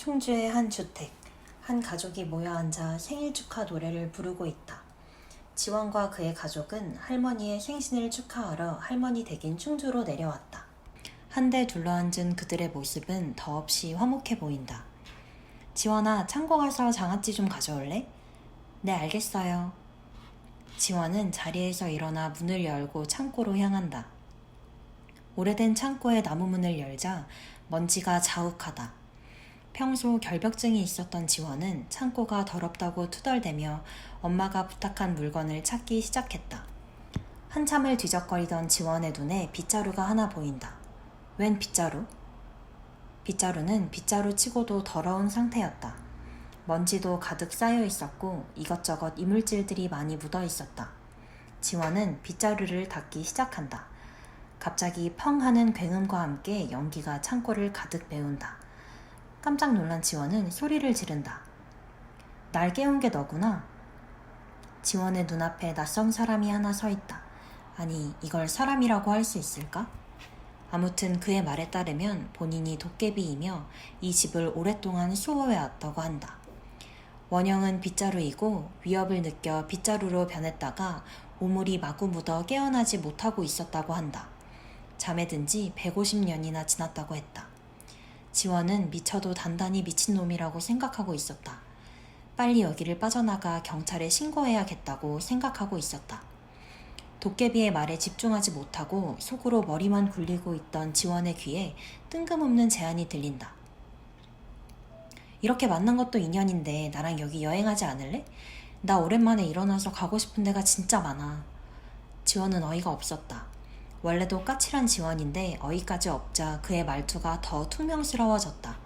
충주의 한 주택. 한 가족이 모여 앉아 생일 축하 노래를 부르고 있다. 지원과 그의 가족은 할머니의 생신을 축하하러 할머니 댁인 충주로 내려왔다. 한데 둘러앉은 그들의 모습은 더없이 화목해 보인다. 지원아, 창고 가서 장아찌 좀 가져올래? 네, 알겠어요. 지원은 자리에서 일어나 문을 열고 창고로 향한다. 오래된 창고의 나무 문을 열자 먼지가 자욱하다. 평소 결벽증이 있었던 지원은 창고가 더럽다고 투덜대며 엄마가 부탁한 물건을 찾기 시작했다. 한참을 뒤적거리던 지원의 눈에 빗자루가 하나 보인다. 웬 빗자루? 빗자루는 빗자루 치고도 더러운 상태였다. 먼지도 가득 쌓여 있었고 이것저것 이물질들이 많이 묻어 있었다. 지원은 빗자루를 닦기 시작한다. 갑자기 펑 하는 굉음과 함께 연기가 창고를 가득 메운다. 깜짝 놀란 지원은 소리를 지른다. 날 깨운 게 너구나. 지원의 눈앞에 낯선 사람이 하나 서 있다. 아니, 이걸 사람이라고 할 수 있을까? 아무튼 그의 말에 따르면 본인이 도깨비이며 이 집을 오랫동안 수호해 왔다고 한다. 원형은 빗자루이고 위협을 느껴 빗자루로 변했다가 오물이 마구 묻어 깨어나지 못하고 있었다고 한다. 잠에 든 지 150년이나 지났다고 했다. 지원은 미쳐도 단단히 미친놈이라고 생각하고 있었다. 빨리 여기를 빠져나가 경찰에 신고해야겠다고 생각하고 있었다. 도깨비의 말에 집중하지 못하고 속으로 머리만 굴리고 있던 지원의 귀에 뜬금없는 제안이 들린다. 이렇게 만난 것도 인연인데 나랑 여기 여행하지 않을래? 나 오랜만에 일어나서 가고 싶은 데가 진짜 많아. 지원은 어이가 없었다. 원래도 까칠한 지원인데 어이까지 없자 그의 말투가 더 퉁명스러워졌다.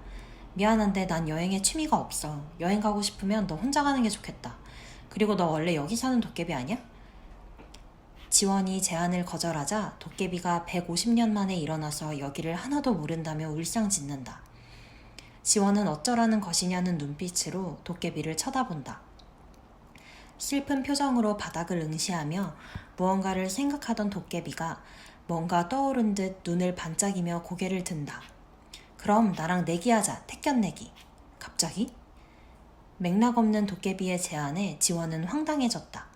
미안한데 난 여행에 취미가 없어. 여행 가고 싶으면 너 혼자 가는 게 좋겠다. 그리고 너 원래 여기 사는 도깨비 아니야? 지원이 제안을 거절하자 도깨비가 150년 만에 일어나서 여기를 하나도 모른다며 울상 짓는다. 지원은 어쩌라는 것이냐는 눈빛으로 도깨비를 쳐다본다. 슬픈 표정으로 바닥을 응시하며 무언가를 생각하던 도깨비가 뭔가 떠오른 듯 눈을 반짝이며 고개를 든다. 그럼 나랑 내기하자, 택견내기. 갑자기? 맥락 없는 도깨비의 제안에 지원은 황당해졌다.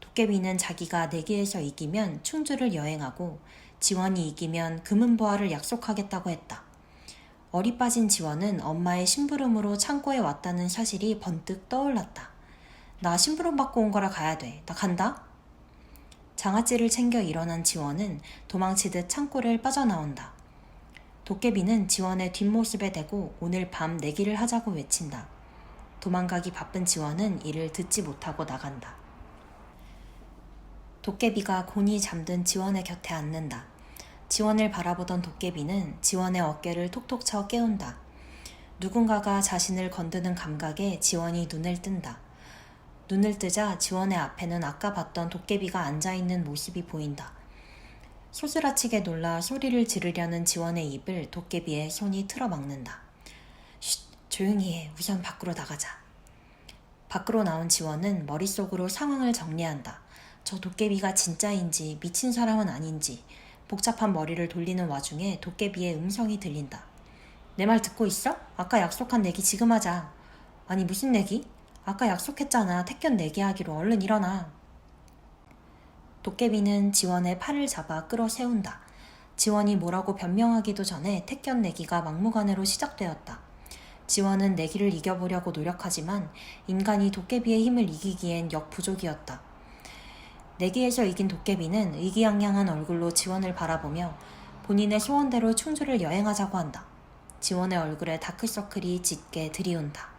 도깨비는 자기가 내기에서 이기면 충주를 여행하고 지원이 이기면 금은보화를 약속하겠다고 했다. 어리 빠진 지원은 엄마의 심부름으로 창고에 왔다는 사실이 번뜩 떠올랐다. 나 심부름 받고 온 거라 가야 돼. 나 간다. 장아찌를 챙겨 일어난 지원은 도망치듯 창고를 빠져나온다. 도깨비는 지원의 뒷모습에 대고 오늘 밤 내기를 하자고 외친다. 도망가기 바쁜 지원은 이를 듣지 못하고 나간다. 도깨비가 곤히 잠든 지원의 곁에 앉는다. 지원을 바라보던 도깨비는 지원의 어깨를 톡톡 쳐 깨운다. 누군가가 자신을 건드는 감각에 지원이 눈을 뜬다. 눈을 뜨자 지원의 앞에는 아까 봤던 도깨비가 앉아있는 모습이 보인다. 소스라치게 놀라 소리를 지르려는 지원의 입을 도깨비의 손이 틀어막는다. 쉿, 조용히 해. 우선 밖으로 나가자. 밖으로 나온 지원은 머릿속으로 상황을 정리한다. 저 도깨비가 진짜인지 미친 사람은 아닌지 복잡한 머리를 돌리는 와중에 도깨비의 음성이 들린다. 내 말 듣고 있어? 아까 약속한 내기 지금 하자. 아니 무슨 내기? 아까 약속했잖아. 택견 내기하기로 얼른 일어나. 도깨비는 지원의 팔을 잡아 끌어 세운다. 지원이 뭐라고 변명하기도 전에 택견 내기가 막무가내로 시작되었다. 지원은 내기를 이겨보려고 노력하지만 인간이 도깨비의 힘을 이기기엔 역부족이었다. 내기에서 이긴 도깨비는 의기양양한 얼굴로 지원을 바라보며 본인의 소원대로 충주를 여행하자고 한다. 지원의 얼굴에 다크서클이 짙게 들이운다.